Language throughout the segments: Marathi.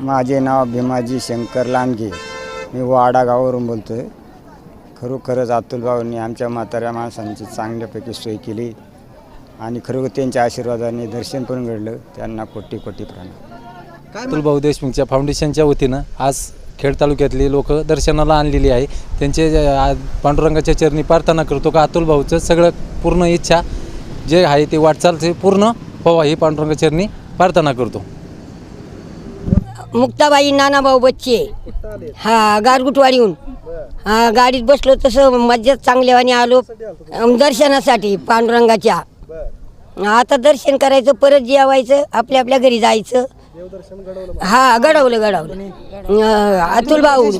माझे नाव भीमाजी शंकर लांडगे. मी वाडा गावावरून बोलतो आहे खरोखरच अतुल भाऊंनी आमच्या म्हाताऱ्या माणसांची चांगल्यापैकी सोय केली आणि खरोखर त्यांच्या आशीर्वादाने दर्शन पण घडलं. त्यांना कोटी कोटी प्रणाम अतुल भाऊ देशमुखच्या फाउंडेशनच्या वतीनं आज खेड तालुक्यातली लोक दर्शनाला आणलेली आहे. त्यांचे पांडुरंगाच्या चरणी प्रार्थना करतो का अतुल भाऊचं सगळं पूर्ण इच्छा जे आहे ते वाटचाल ते पूर्ण व्हावा ही पांडुरंगाच्या चरणी प्रार्थना करतो. मुक्ताबाई नानाभाऊ बच्चे. हा गारगुटवाडीहून. हा गाडीत बसलो तसं मज्जाच चांगल्यावानी आलो. अम, दर्शनासाठी पांडुरंगाच्या. आता दर्शन करायचं परत जेवायचं आपल्या आपल्या घरी जायचं. हा घडवलं घडवलं. अं, अतुल भाऊ.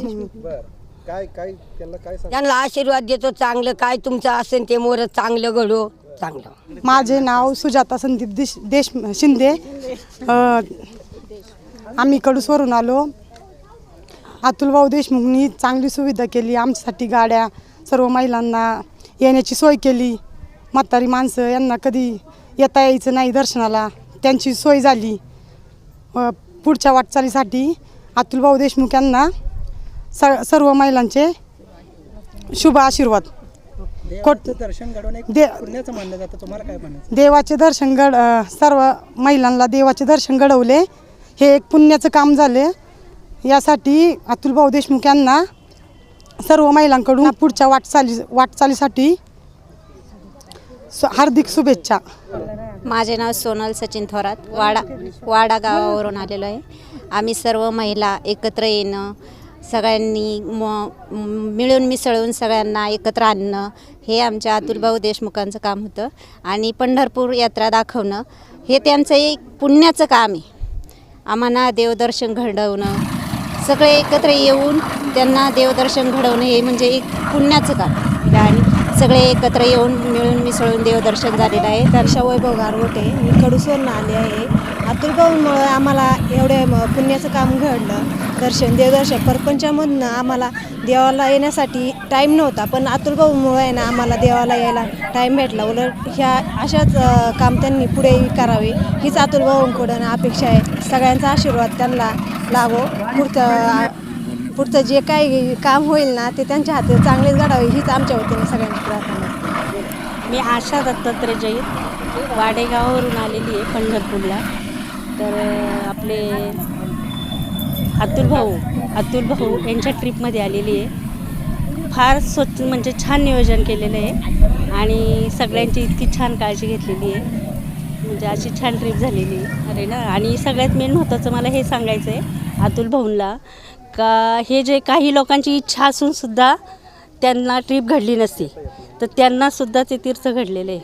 त्यांना आशीर्वाद देतो चांगलं काय तुमचं असेल ते मोर चांगलं घडो चांगलं. माझे नाव सुजाता संदीप देश देश शिंदे. अ, आम्ही कडूसवरून आलो. अतुलभाऊ देशमुखनी चांगली सुविधा केली आमच्यासाठी गाड्या सर्व महिलांना येण्याची सोय केली. म्हातारी माणसं यांना कधी येता यायचं नाही दर्शनाला त्यांची सोय झाली. पुढच्या वाटचालीसाठी अतुलभाऊ देशमुख यांना स सर्व महिलांचे शुभ आशीर्वाद. कोट दर्शन घडवणे दे पुण्याचं मानलं जातं तुम्हाला काय म्हणायचं? देवाचे दर्शन घड सर्व महिलांना देवाचे दर्शन घडवले. हे एक पुण्याचं काम झालं. यासाठी अतुलभाऊ देशमुख यांना सर्व महिलांकडून पुढच्या वाटचाली वाटचालीसाठी हार्दिक शुभेच्छा. माझे नाव सोनल सचिन थोरात. वाडा वाडा गावावरून आलेलो आहे. आम्ही सर्व महिला एकत्र येणं सगळ्यांनी म मिळून मिसळून सगळ्यांना एकत्र आणणं हे आमच्या अतुलभाऊ देशमुखांचं काम होतं. आणि पंढरपूर यात्रा दाखवणं हे त्यांचं एक पुण्याचं काम आहे. आम्हाला देवदर्शन घडवणं सगळे एकत्र येऊन त्यांना देवदर्शन घडवणं हे म्हणजे एक पुण्याचं काम. आणि सगळे एकत्र येऊन मिळून मिसळून देवदर्शन झालेलं आहे. दर्शा वैभव गारवटे मी कडूसवरून आले आहे. अतुलभाऊंमुळं आम्हाला एवढे पुण्याचं काम घडलं. दर्शन देवदर्शन. परपंचामधनं आम्हाला देवाला येण्यासाठी टाईम नव्हता पण अतुलभाऊमुळे आहे ना आम्हाला देवाला यायला टाईम भेटला. उलट ह्या अशाच काम त्यांनी पुढे करावे हीच अतुलभाऊंकडून अपेक्षा आहे. सगळ्यांचा आशीर्वाद त्यांना लाभो पुढचं पुढचं जे काही काम होईल ना ते त्यांच्या हाती चांगलेच घडावे हीच आमच्या वतीने सगळ्यांची प्रार्थना मी आशा दत्तात्रय जैन वाडेगावावरून आलेली आहे पंढरपूरला. तर आपले अतुल भाऊ अतुल भाऊ यांच्या ट्रीपमध्ये आलेली आहे. फार स्वच्छ म्हणजे छान नियोजन केलेलं आहे आणि सगळ्यांची इतकी छान काळजी घेतलेली आहे. म्हणजे अशी छान ट्रीप झालेली आहे. अरे ना आणि सगळ्यात मेन महत्त्वाचं मला हे सांगायचं आहे अतुल भाऊंला का हे जे काही लोकांची इच्छा असूनसुद्धा त्यांना ट्रीप घडली नसती. तर त्यांनासुद्धा ते तीर्थ घडलेलं आहे.